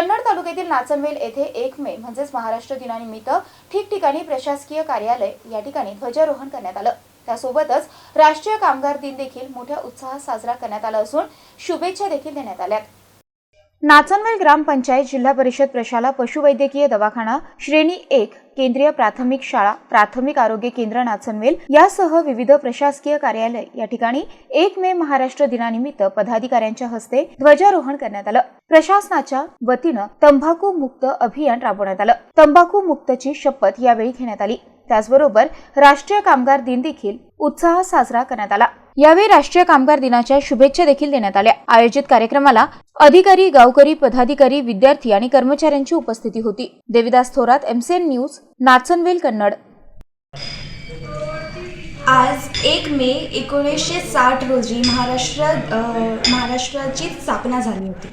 कन्नड तालुक्यातील नाचनवेल येथे एक मे म्हणजेच महाराष्ट्र दिनानिमित्त ठिकठिकाणी प्रशासकीय कार्यालय या ठिकाणी ध्वजारोहण करण्यात आलं. त्यासोबतच राष्ट्रीय कामगार दिन देखील मोठ्या उत्साहात साजरा करण्यात आला असून शुभेच्छा देखील देण्यात आल्या नाचनवेल ग्रामपंचायत जिल्हा परिषद प्रशाला पशुवैद्यकीय दवाखाना श्रेणी एक केंद्रीय प्राथमिक शाळा प्राथमिक आरोग्य केंद्र नाचनवेल. यासह विविध प्रशासकीय कार्यालय. या ठिकाणी एक मे महाराष्ट्र दिनानिमित्त पदाधिकाऱ्यांच्या हस्ते ध्वजारोहण करण्यात आलं. प्रशासनाच्या वतीनं तंबाखू मुक्त अभियान राबवण्यात आलं. तंबाखू मुक्तची शपथ यावेळी घेण्यात आली. त्याचबरोबर राष्ट्रीय कामगार दिन देखील उत्साहात साजरा करण्यात आला. यावेळी राष्ट्रीय कामगार दिनाच्या शुभेच्छा देखील देण्यात आल्या. आयोजित कार्यक्रमाला अधिकारी गावकरी पदाधिकारी विद्यार्थी आणि कर्मचाऱ्यांची उपस्थिती होती. Devidas Thorat MCN news Nachanvel Kannad. आज एक मे एकोणीसशे साठ रोजी महाराष्ट्र महाराष्ट्राची स्थापना झाली होती.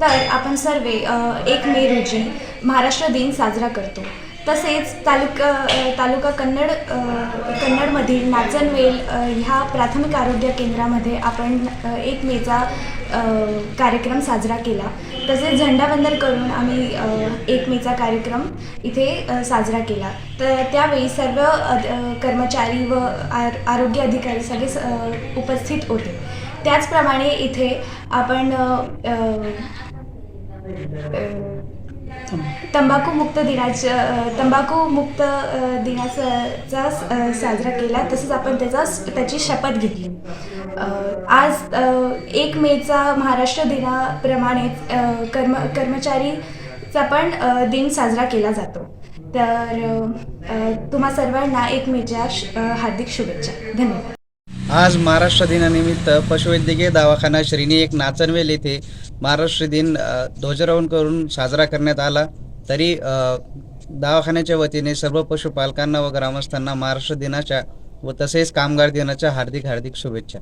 तर आपण सर्व एक मे रोजी महाराष्ट्र दिन साजरा करतो. तसेच तालुका तालुका कन्नड कन्नडमधील नाचनवेल ह्या प्राथमिक आरोग्य केंद्रामध्ये आपण एक मेचा कार्यक्रम साजरा केला. तसेच झेंडावंदन करून आम्ही एक मेचा कार्यक्रम इथे साजरा केला. तर त्यावेळी सर्व कर्मचारी व आर आरोग्य अधिकारी सगळे स- उपस्थित होते. त्याचप्रमाणे इथे आपण तंबाखू मुक्त दिनाच्या तंबाखू मुक्त दिनाचा साजरा केला तसंच आपण त्याचा त्याची शपथ घेतली. आज एक मेचा महाराष्ट्र दिनाप्रमाणेच कर्म कर्मचारीचा पण दिन साजरा केला जातो. तर तुम्हा सर्वांना एक मेच्या हार्दिक शुभेच्छा. धन्यवाद. आज महाराष्ट्र दिनानिमित्त पशुवैद्यकीय दवाखाना श्रीनी एक नाचनवेल येथे महाराष्ट्र दिन ध्वजारोहण करून साजरा करण्यात आला. तरी दवाखान्याच्या वतीने सर्व पशुपालकांना व ग्रामस्थांना महाराष्ट्र दिनाच्या व तसेच कामगार दिनाच्या हार्दिक हार्दिक शुभेच्छा.